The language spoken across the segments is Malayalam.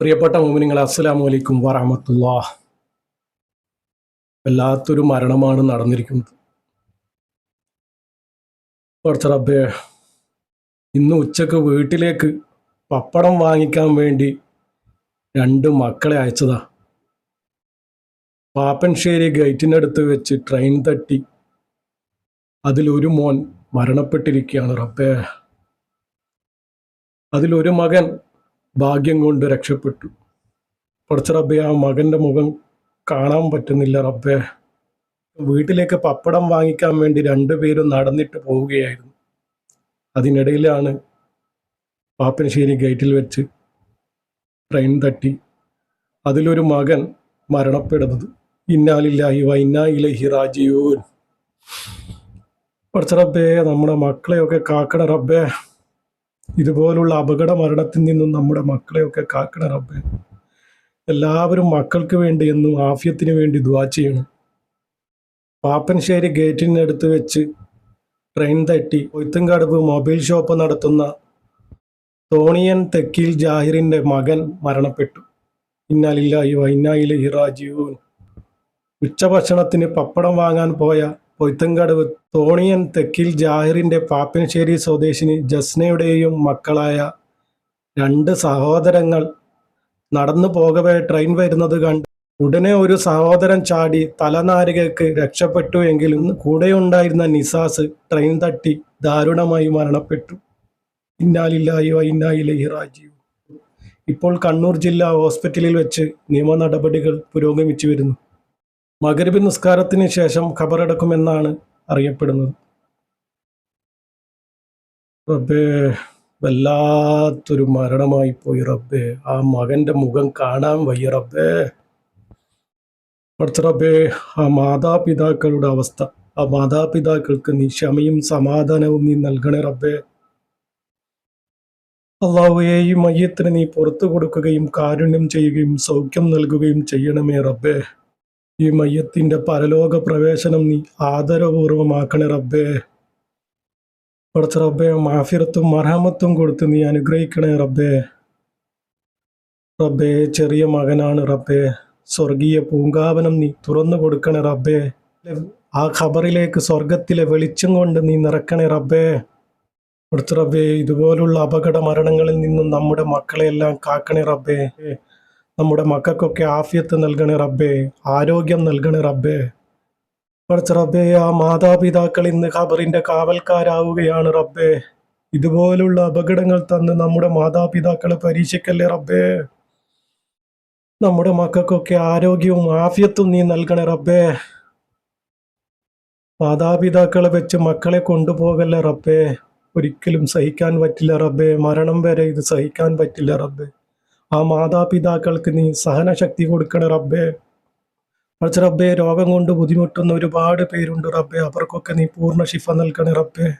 പ്രിയപ്പെട്ട മോമിനിങ്ങളെ അസ്സലാമു അലൈക്കും വറഹമത്തുല്ലാ വല്ലാത്തൊരു മരണമാണ് നടന്നിരിക്കുന്നത്. കുറച്ച് റബ്ബേ ഇന്ന് ഉച്ചയ്ക്ക് വീട്ടിലേക്ക് പപ്പടം വാങ്ങിക്കാൻ വേണ്ടി രണ്ട് മക്കളെ അയച്ചതാ. പാപ്പൻശ്ശേരി ഗേറ്റിനടുത്ത് വെച്ച് ട്രെയിൻ തട്ടി. അതിലൊരു മോൻ മരണപ്പെട്ടിരിക്കുകയാണ് റബ്ബേ. അതിലൊരു മകൻ ഭാഗ്യം കൊണ്ട് രക്ഷപ്പെട്ടു. കുറച്ച് റബ്ബെ ആ മകന്റെ മുഖം കാണാൻ പറ്റുന്നില്ല റബ്ബെ. വീട്ടിലേക്ക് പപ്പടം വാങ്ങിക്കാൻ വേണ്ടി രണ്ടുപേരും നടന്നിട്ട് പോവുകയായിരുന്നു. അതിനിടയിലാണ് പാപ്പനശ്ശേരി ഗേറ്റിൽ വെച്ച് ട്രെയിൻ തട്ടി. അതിലൊരു മകൻ മരണപ്പെടുന്നത്. ഇന്നാലില്ലാഹി വ ഇന്നാ ഇലഹി റാജിയൂൻ കുറച്ച് റബ്ബേ നമ്മുടെ മക്കളെയൊക്കെ കാക്കണ റബ്ബേ. ഇതുപോലുള്ള അപകട മരണത്തിൽ നിന്നും നമ്മുടെ മക്കളെയൊക്കെ കാക്കണ റബ്ബ്. എല്ലാവരും മക്കൾക്ക് വേണ്ടി എന്നും ആഫ്യത്തിന് വേണ്ടി ദുവാ ചെയ്യണം. പാപ്പൻശ്ശേരി ഗേറ്റിനടുത്ത് വെച്ച് ട്രെയിൻ തട്ടി ഒയ്ത്തുംകടവ് മൊബൈൽ ഷോപ്പ് നടത്തുന്ന തോണിയൻ തെക്കിൽ ജാഹിറിന്റെ മകൻ മരണപ്പെട്ടു. ഇന്നാലില്ലായി വൈനായിലെ ഹിറാജീവൻ ഉച്ചഭക്ഷണത്തിന് പപ്പടം വാങ്ങാൻ പോയ പൊയ്ത്തങ്കടവ് തോണിയൻ തെക്കിൽ ജാഹിറിന്റെ പാപ്പിനശ്ശേരി സ്വദേശിനി ജസ്നയുടെയും മക്കളായ രണ്ട് സഹോദരങ്ങൾ നടന്നു പോകവേ ട്രെയിൻ വരുന്നത് കണ്ട് ഉടനെ ഒരു സഹോദരൻ ചാടി തലനാരികക്ക് രക്ഷപ്പെട്ടു എങ്കിലും കൂടെയുണ്ടായിരുന്ന നിസാസ് ട്രെയിൻ തട്ടി ദാരുണമായി മരണപ്പെട്ടു. ഇന്നാലില്ലായോ ഇന്നായിലഹി റാജീവ് ഇപ്പോൾ കണ്ണൂർ ജില്ലാ ഹോസ്പിറ്റലിൽ വെച്ച് നിയമ നടപടികൾ പുരോഗമിച്ചു വരുന്നു. മകരബി നിസ്കാരത്തിന് ശേഷം ഖബറടക്കുമെന്നാണ് അറിയപ്പെടുന്നത്. റബ്ബേ വല്ലാത്തൊരു മരണമായി പോയി റബ്ബേ. ആ മകന്റെ മുഖം കാണാൻ വയ്യ റബ്ബേ. റബ്ബേ ആ മാതാപിതാക്കളുടെ അവസ്ഥ. ആ മാതാപിതാക്കൾക്ക് നീ ക്ഷമയും സമാധാനവും നീ നൽകണേ റബ്ബേ. അള്ളാഹുയെ ഈ മയ്യത്തിന് നീ പുറത്തു കൊടുക്കുകയും കാരുണ്യം ചെയ്യുകയും സൗഖ്യം നൽകുകയും ചെയ്യണമേ റബ്ബേ. ഈ മയ്യത്തിന്റെ പരലോക പ്രവേശനം നീ ആദരപൂർവമാക്കണേ റബ്ബേ. കുറച്ച് റബ്ബെ മാഫിറത്തും മർഹമത്തും കൊടുത്ത് നീ അനുഗ്രഹിക്കണേ റബ്ബേ. റബ്ബേ ചെറിയ മകനാണ് റബ്ബേ. സ്വർഗീയ പൂങ്കാവനം നീ തുറന്നു കൊടുക്കണേ റബ്ബേ. ആ ഖബറിലേക്ക് സ്വർഗത്തിലെ വെളിച്ചം കൊണ്ട് നീ നിറക്കണേ റബ്ബേ. കുറച്ച് റബ്ബേ ഇതുപോലുള്ള അപകട മരണങ്ങളിൽ നിന്നും നമ്മുടെ മക്കളെയെല്ലാം കാക്കണേ റബ്ബേ. നമ്മുടെ മക്കൾക്കൊക്കെ ആഫിയത്ത് നൽകണേ റബ്ബേ ആരോഗ്യം നൽകണേ റബ്ബേ. കുറച്ച് റബ്ബേ ആ മാതാപിതാക്കൾ ഇന്ന് ഖബറിന്റെ കാവൽക്കാരാവുകയാണ് റബ്ബേ. ഇതുപോലുള്ള അപകടങ്ങൾ തന്ന് നമ്മുടെ മാതാപിതാക്കളെ പരീക്ഷിക്കല്ലേ റബ്ബേ? നമ്മുടെ മക്കൾക്കൊക്കെ ആരോഗ്യവും ആഫിയത്തും നീ നൽകണേ റബ്ബേ. മാതാപിതാക്കളെ വെച്ച് മക്കളെ കൊണ്ടുപോകല്ലേ റബ്ബേ? ഒരിക്കലും സഹിക്കാൻ പറ്റില്ല റബ്ബേ. മരണം വരെ ഇത് സഹിക്കാൻ പറ്റില്ല റബ്ബേ. ആ മാതാപിതാക്കൾക്ക് നീ സഹനശക്തി കൊടുക്കണേ റബ്ബേ. കുറച്ച് റബ്ബേ രോഗം കൊണ്ട് ബുദ്ധിമുട്ടുന്ന ഒരുപാട് പേരുണ്ട് റബ്ബേ. അവർക്കൊക്കെ നീ പൂർണ ശിഫ നൽകണേ റബ്ബേ.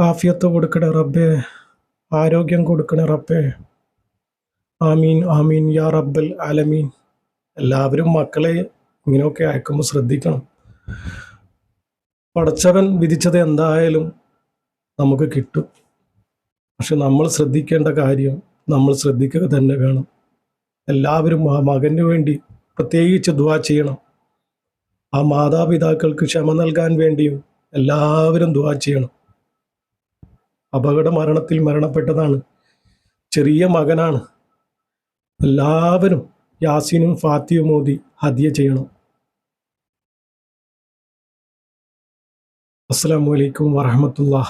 ആഫിയത്ത് കൊടുക്കണേ റബ്ബേ. ആരോഗ്യം കൊടുക്കണേ റബ്ബേ. ആമീൻ ആമീൻ യാ റബ്ബൽ ആലമീൻ. എല്ലാവരും മക്കളെ ഇങ്ങനെയൊക്കെ അയക്കുമ്പോൾ ശ്രദ്ധിക്കണം. പടച്ചവൻ വിധിച്ചത് എന്തായാലും നമുക്ക് കിട്ടും. പക്ഷെ നമ്മൾ ശ്രദ്ധിക്കേണ്ട കാര്യം നമ്മൾ ശ്രദ്ധിക്കുക തന്നെ വേണം. എല്ലാവരും ആ മകന് വേണ്ടി പ്രത്യേകിച്ച് ദുവാ ചെയ്യണം. ആ മാതാപിതാക്കൾക്ക് ക്ഷമ നൽകാൻ വേണ്ടിയും എല്ലാവരും ദുവാ ചെയ്യണം. അപകട മരണത്തിൽ മരണപ്പെട്ടതാണ്. ചെറിയ മകനാണ്. എല്ലാവരും യാസീനും ഫാത്തിയും മോദി ഹദ്യ ചെയ്യണം. അസ്സാം വലൈക്കും വറഹമത്തുള്ള